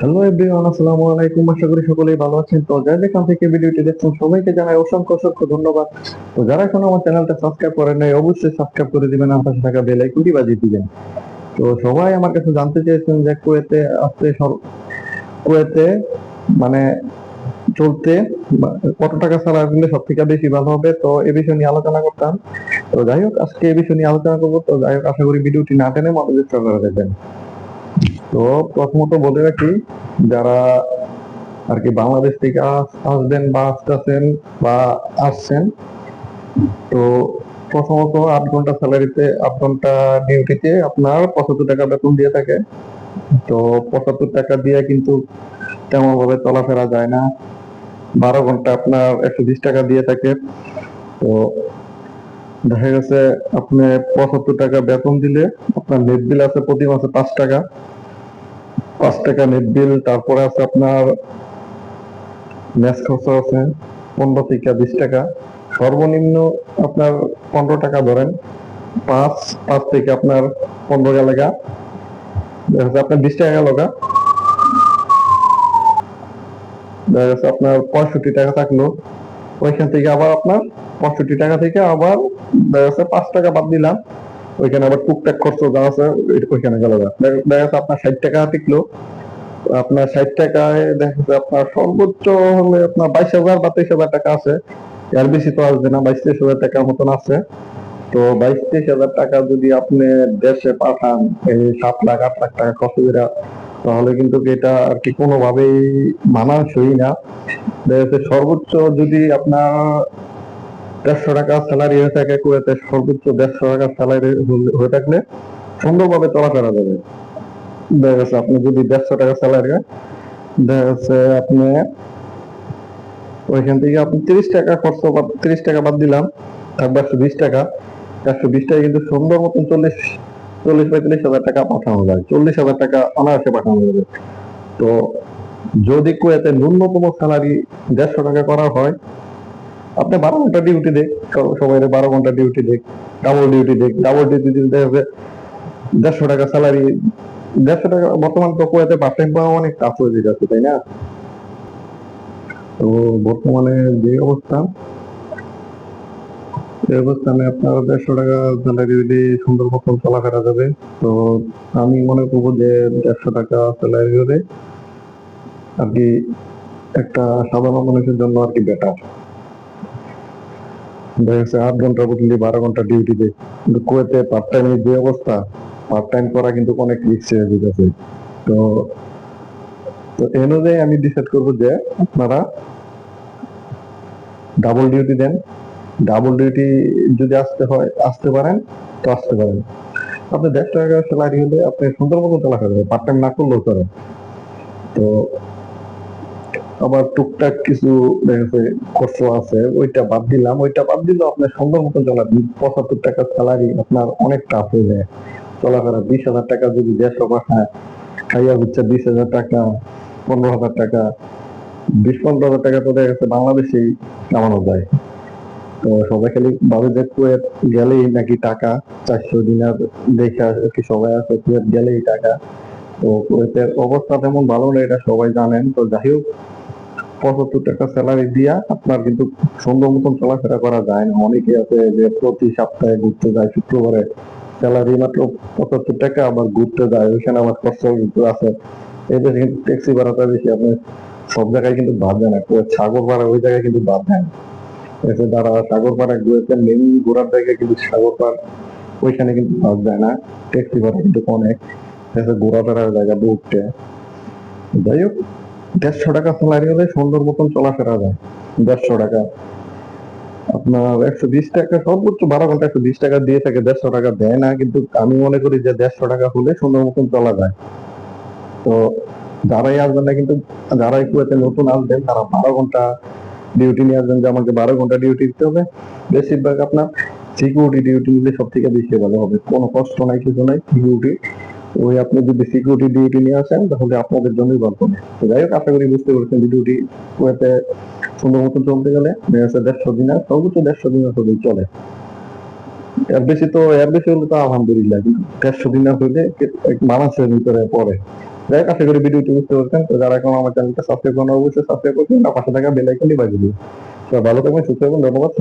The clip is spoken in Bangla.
হ্যালো এভরিওয়ান, আসসালামু আলাইকুম। আশা করি সকলেই ভালো আছেন। তো যারা যেখান থেকে ভিডিওটি দেখছেন। সবাইকে জানাই অসংখ্য অসংখ্য ধন্যবাদ। তো যারা এখনও আমার চ্যানেলটা সাবস্ক্রাইব করেন নাই, অবশ্যই সাবস্ক্রাইব করে দিবেন আর পাশে থাকা বেল আইকনটি বাজিয়ে দিবেন। তো সবাই আমার কাছে জানতে চেয়েছেন যে কুয়েতে আসতে কুয়েতে মানে চলতে কত টাকা সারা দিলে সব থেকে বেশি ভালো হবে? তো এ বিষয় নিয়ে আলোচনা করতাম। তো যাই হোক, আজকে এ বিষয় নিয়ে আলোচনা করব। তো যাই হোক, আশা করি ভিডিওটি না টেনে মনোযোগ সহকারে দেখবেন। তো প্রথমত বলে রাখি, যারা আর কি বাংলাদেশ থেকে আসবেন বা আসতেছেন বা আসছেন, তো প্রথমত আট ঘণ্টা স্যালারিতে আট ঘণ্টা ডিউটিতে আপনার পঁচাত্তর টাকা বেতন দিয়ে থাকে। তো পঁচাত্তর টাকা দিয়ে কিন্তু তেমন ভাবে চলাফেরা যায় না। বারো ঘণ্টা আপনার একশো বিশ টাকা দিয়ে থাকে। তো দেখা গেছে আপনি পঁচাত্তর টাকা বেতন দিলে আপনার নেট বিল আছে প্রতি মাসে পাঁচ টাকা। পাঁচ টাকা নেট বিল তারপরে আছে আপনার ম্যাচ খরচা আছে পনেরো থেকে বিশ টাকা। সর্বনিম্ন আপনার পনেরো টাকা ধরেন, পাঁচ পাঁচ থেকে আপনার পনেরো গেলে গা দেখা যাচ্ছে আপনার বিশ টাকা গেল গা। দেখা যাচ্ছে আপনার পঁয়ষট্টি টাকা থাকল। ওইখান থেকে আবার আপনার পঁয়ষট্টি টাকা থেকে আবার দেখা যাচ্ছে পাঁচ টাকা বাদ দিলাম। ওইখানে আবার টুকটাক খরচ যা আছে ওইখানে গেল। দেখা দেখা যাচ্ছে আপনার ষাট টাকা টিকলো। আপনার ষাট টাকায় দেখা যাচ্ছে আপনার সর্বোচ্চ হলে আপনার বাইশ হাজার বা তেইশ হাজার টাকা আছে। এর বেশি তো আসবে না, বাইশ তেইশ হাজার টাকার মতন আছে। তো বাইশ তেইশ হাজার টাকা যদি আপনি দেশে পাঠান, এই সাত লাখ, আট লাখ টাকা খরচ করে, তাহলে কিন্তু এটা আর কি কোনোভাবেই মানানসই না। দেখা যাচ্ছে সর্বোচ্চ যদি আপনার দেড়শো টাকা স্যালারি হয়ে থাকে কুয়েতে, সর্বোচ্চ দেড়শো টাকা স্যালারি হয়ে থাকলে সুন্দরভাবে চলাফেরা যাবে। দেখা যাচ্ছে আপনি যদি দেড়শো টাকা স্যালারি হয়, দেখা যাচ্ছে আপনি ওইখান থেকে আপনি তিরিশ টাকা খরচ তিরিশ টাকা বাদ দিলাম, থাকবে একশো বিশ টাকা। একশো বিশ টাকা কিন্তু সুন্দর মতন চল্লিশ চল্লিশ পঁয়তাল্লিশ হাজার টাকা পাঠানো যায়। চল্লিশ হাজার টাকা অনায়াসে পাঠানো যাবে। তো যদি কুয়েতে ন্যূনতম স্যালারি দেড়শো টাকা করা হয় আপনি বারো ঘণ্টা ডিউটি দেখ সবাই বারো ঘণ্টা ডিউটি দেখ ডাবল ডিউটি দেখ ডাবল ডিউটি হবে দেড়শো টাকা স্যালারি দেড়শো টাকা বর্তমান তো কুয়েতে পার্ট টাইম পাওয়া অনেক টাফ হয়ে যাচ্ছে তাই না? তো বর্তমানে যে অবস্থা, এই অবস্থানে আপনার দেড়শো টাকা স্যালারি দিলে সুন্দর মতন চলাফেরা যাবে, তো আমি মনে করব যে দেড়শো টাকা স্যালারি হলে আর কি একটা সাধারণ মানুষের জন্য আর কি বেটার আট ঘণ্টা বারো ঘণ্টা ডিউটি দেয় কিন্তু কুয়েতে পার্ট যে অবস্থা পার্ট টাইম করা কিন্তু অনেক রিস্ক হয়ে তো তো এই অনুযায়ী আমি ডিসাইড করব যে আপনারা ডাবল ডিউটি দেন। ডাবল ডিউটি যদি আসতে হয়, আসতে পারেন, তো আসতে পারেন। আপনি দেড়শো টাকা স্যালারি হলে আপনি সুন্দর মতো চলাফেরা পার্ট টাইম না করলেও চলে তো আবার টুকটাক কিছু দেখা যাচ্ছে আছে, ওইটা বাদ দিলাম। ওইটা বাদ দিলেও আপনার সুন্দর মতো চলা পঁচাত্তর টাকা স্যালারি আপনার অনেক টাফ হয়ে যায়। চলাফেরা বিশ হাজার টাকা যদি দেড়শো পাঠায় খাইয়া হচ্ছে বিশ হাজার টাকা, পনেরো হাজার টাকা, বিশ, পনেরো হাজার টাকা তো দেখা গেছে বাংলাদেশেই কামানো যায়। তো সবাই খালি ভাবে যে কুয়েত গেলেই নাকি টাকা, চারশো দিনার দেখে কি সবাই আছে কুয়েত গেলেই টাকা। তো কুয়েতের অবস্থা তেমন ভালো না, এটা সবাই জানেন। তো যাই হোক পঁচাত্তর টাকা স্যালারি দিয়া আপনার কিন্তু সুন্দর মতন চলাফেরা করা যায় না। অনেকে আছে যে প্রতি সপ্তাহে ঘুরতে যায়, শুক্রবারে স্যালারি মাত্র পঁচাত্তর টাকা, আবার ঘুরতে যায় ওইখানে আবার খরচ কিন্তু আছে। এদের কিন্তু ট্যাক্সি ভাড়াটা বেশি, আপনি সব জায়গায় কিন্তু বাদ দেয় না। সাগর পাড়া ওই জায়গায় কিন্তু বাদ দেয় এসে যারা সাগর পাড়া ঘুরেছেন মেন ঘোরার জায়গায় কিন্তু সাগর পাড় ওইখানে কিন্তু বাদ দেয় না। ট্যাক্সি ভাড়া কিন্তু অনেক। এসে ঘোরাফেরার জায়গা দৌড়তে যাই হোক দেড়শো টাকা স্যালারি হলে সুন্দর মতন চলাফেরা যায়, দেড়শো টাকা। আপনার একশো বিশ টাকা, সর্বোচ্চ বারো ঘণ্টা একশো বিশ টাকা দিয়ে থাকে, দেড়শো টাকা দেয় না, কিন্তু আমি মনে করি যে দেড়শো টাকা হলে সুন্দর মতন চলা যায়। তো যারাই আসবেন না কিন্তু যারাই কুয়েতে নতুন আসবেন, তারা বারো ঘণ্টা ডিউটি নিয়ে আসবেন, যে আমাকে বারো ঘণ্টা ডিউটি দিতে হবে। বেশিরভাগ আপনার সিকিউরিটি ডিউটি নিলে সব থেকে বেশি ভালো হবে। কোনো কষ্ট নাই, কিছু নাই সিকিউরিটি ওই আপনি যদি সিকিউরিটি ডিউটি নিয়ে আসেন, তাহলে আপনাদের জন্যই হবে তো যাই হোক, আশা করি বুঝতে পেরেছেন ডিউটি কুয়েতে সুন্দর মতো চলতে গেলে। দেড়শো দিনের, সর্বোচ্চ দেড়শো দিনের হলেই চলে। এর বেশি তো, এর বেশি হলে তো আলহামদুলিল্লাহ দেড়শো মানুষের ভিতরে পড়ে। যাই আশা করি ভিডিওটি বুঝতে পারছেন। তো যারা এখন আমার চ্যানেলটা সাবস্ক্রাইব করেন, অবশ্যই সাবস্ক্রাইব করবেন। আর পাশে থাকা বেল আইকনটি বাজিয়ে দিন ভালো থাকবেন, সুস্থ থাকবেন, ধন্যবাদ।